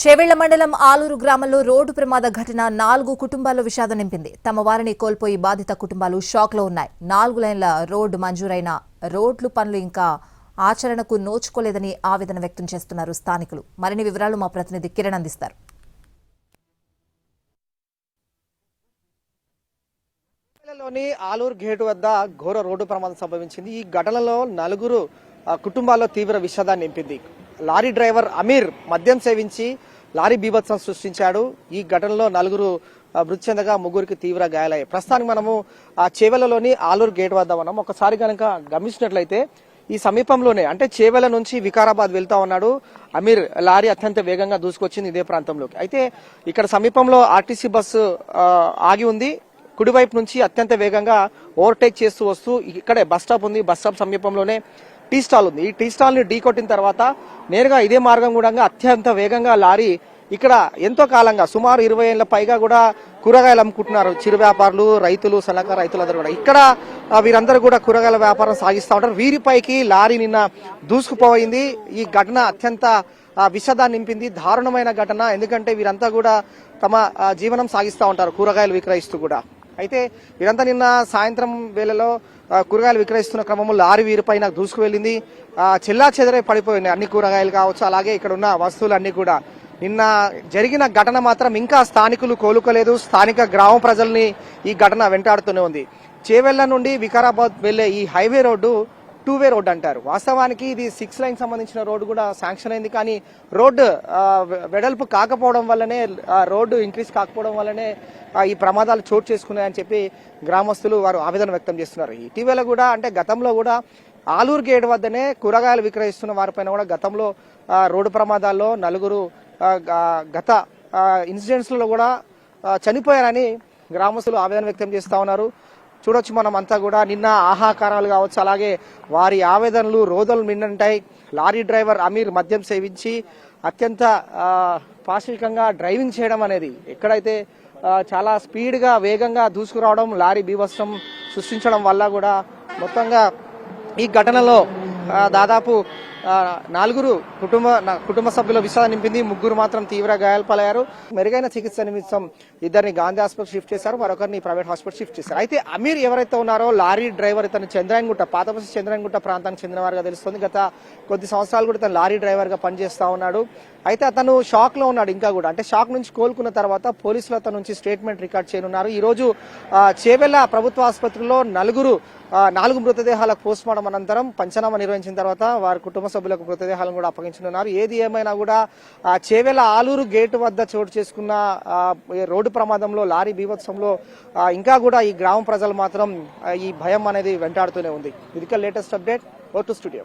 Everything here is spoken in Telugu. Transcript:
చేవెళ్ళ మండలం ఆలూరు గ్రామంలో రోడ్డు ప్రమాద ఘటన నాలుగు కుటుంబాల్లో విషాదం నింపింది. తమ వారిని కోల్పోయి బాధిత కుటుంబాలు షాక్లో ఉన్నాయి. నాలుగు లైన్ల రోడ్డు మంజూరైన రోడ్లు పనులు ఇంకా ఆచరణకు నోచుకోలేదని ఆవేదన వ్యక్తం చేస్తున్నారు స్థానికులు. మరిన్ని వివరాలు మా ప్రతినిధి కిరణ్ అందిస్తారు. లోని ఆలూరు గేటు వద్ద ఘోర రోడ్డు ప్రమాదం సంభవించింది. ఈ ఘటనలో నలుగురు కుటుంబాల్లో తీవ్ర విషాదాన్ని నింపింది. లారీ డ్రైవర్ అమీర్ మద్యం సేవించి లారీ బీభత్సం సృష్టించాడు. ఈ ఘటనలో నలుగురు మృతి చెందగా ముగ్గురికి తీవ్ర గాయాలయ్యాయి. ప్రస్తుతానికి మనము ఆ చేవెలలోని ఆలూరు గేట్ వద్ద ఉన్నాం. ఒకసారి కనుక గమనించినట్లయితే ఈ సమీపంలోనే అంటే చేవెల నుంచి వికారాబాద్ వెళ్తా ఉన్నాడు అమీర్. లారీ అత్యంత వేగంగా దూసుకొచ్చింది ఇదే ప్రాంతంలోకి. అయితే ఇక్కడ సమీపంలో ఆర్టీసీ బస్సు ఆగి ఉంది. కుడివైపు నుంచి అత్యంత వేగంగా ఓవర్టేక్ చేస్తూ వస్తూ ఇక్కడే బస్ స్టాప్ ఉంది. బస్ స్టాప్ సమీపంలోనే టీ స్టాల్ ఉంది. ఈ టీ స్టాల్ని ఢీకొట్టిన తర్వాత నేరుగా ఇదే మార్గం కూడా అత్యంత వేగంగా లారీ ఇక్కడ ఎంతో కాలంగా సుమారు ఇరవై ఏళ్ళ పైగా కూడా కూరగాయలు అమ్ముకుంటున్నారు. చిరు వ్యాపారులు రైతులు సన్నకారు రైతులందరూ కూడా. ఇక్కడ వీరందరూ కూడా కూరగాయల వ్యాపారం సాగిస్తూ ఉంటారు. వీరిపైకి లారీ నిన్న దూసుకుపోయింది. ఈ ఘటన అత్యంత విషదాన్ని విషాదాన్ని నింపింది. దారుణమైన ఘటన. ఎందుకంటే వీరంతా కూడా తమ జీవనం సాగిస్తూ ఉంటారు. కూరగాయలు విక్రయిస్తూ కూడా. అయితే వీరంతా నిన్న సాయంత్రం వేళలో కూరగాయలు విక్రయిస్తున్న క్రమంలో లారీ వీరిపైన దూసుకు వెళ్ళింది చెల్లా చెదరే పడిపోయినాయి. అన్ని కూరగాయలు కావచ్చు అలాగే ఇక్కడ ఉన్న వస్తువులు అన్ని కూడా. నిన్న జరిగిన ఘటన మాత్రం ఇంకా స్థానికులు కోలుకోలేదు. స్థానిక గ్రామ ప్రజల్ని ఈ ఘటన వెంటాడుతూనే ఉంది. చేవెళ్ళ నుండి వికారాబాద్ వెళ్ళే ఈ highway road two way road అంటారు. వాస్తవానికి ఇది సిక్స్ లైన్ సంబంధించిన రోడ్డు కూడా శాంక్షన్ అయింది. కానీ రోడ్డు వెడల్పు కాకపోవడం వల్లనే రోడ్డు ఇంక్రీజ్ కాకపోవడం వల్లనే ఈ ప్రమాదాలు చోటు చేసుకున్నాయని చెప్పి గ్రామస్తులు వారు ఆవేదన వ్యక్తం చేస్తున్నారు. ఇటీవల కూడా అంటే గతంలో కూడా ఆలూరు గేట్ వద్దనే కూరగాయలు విక్రయిస్తున్న వారిపైన కూడా గతంలో రోడ్డు ప్రమాదాల్లో నలుగురు గత ఇన్సిడెంట్స్లో కూడా చనిపోయారని గ్రామస్తులు ఆవేదన వ్యక్తం చేస్తా ఉన్నారు. చూడొచ్చు మనం అంతా కూడా. నిన్న ఆహాకారాలు కావచ్చు అలాగే వారి ఆవేదనలు రోదలు మిన్నంటాయి. లారీ డ్రైవర్ అమీర్ మద్యం సేవించి అత్యంత ఆ, పాశవికంగా డ్రైవింగ్ చేయడం అనేది ఎక్కడైతే చాలా స్పీడ్గా వేగంగా దూసుకురావడం లారీ బీభత్సం సృష్టించడం వల్ల కూడా మొత్తంగా ఈ ఘటనలో దాదాపు నలుగురు కుటుంబ నా- కుటుంబ సభ్యుల విషాదం నింపింది. ముగ్గురు మాత్రం తీవ్ర గాయాలపాలయ్యారు మెరుగైన చికిత్స నిమిత్తం ఇద్దరిని గాంధీ హాస్పిటల్ షిఫ్ట్ చేశారు. మరొకరిని ప్రైవేట్ హాస్పిటల్ షిఫ్ట్ చేశారు. అయితే అమీర్ ఎవరైతే ఉన్నారో లారీ డ్రైవర్ ఇతను చంద్రాయన్గుట్ట పాతపసి చంద్రాయన్గుట్ట ప్రాంతానికి చెందినవారుగా తెలుస్తుంది. గత కొద్ది సంవత్సరాలు కూడా ఇతను లారీ డ్రైవర్గా పనిచేస్తూ పనిచేస్తా ఉన్నాడు. అయితే అతను షాక్లో ఉన్నాడు ఇంకా కూడా. అంటే షాక్ నుంచి కోలుకున్న తర్వాత పోలీసులు అతను నుంచి స్టేట్మెంట్ రికార్డ్ చేయనున్నారు. ఈ రోజు ఆ, చేవెళ్ళ ప్రభుత్వ ఆసుపత్రిలో నలుగురు నాలుగు మృతదేహాలకు పోస్ట్ మార్టం అనంతరం పంచనామా నిర్వహించిన తర్వాత వారి కుటుంబ సభ్యులకు మృతదేహాలను కూడా అప్పగించనున్నారు. ఏది ఏమైనా కూడా చేవెల ఆలూరు గేటు వద్ద చోటు చేసుకున్న రోడ్డు ప్రమాదంలో లారీ బీభత్సంలో ఇంకా కూడా ఈ గ్రామ ప్రజలు మాత్రం ఈ భయం అనేది వెంటాడుతూనే ఉంది. ఇది latest update O two studio.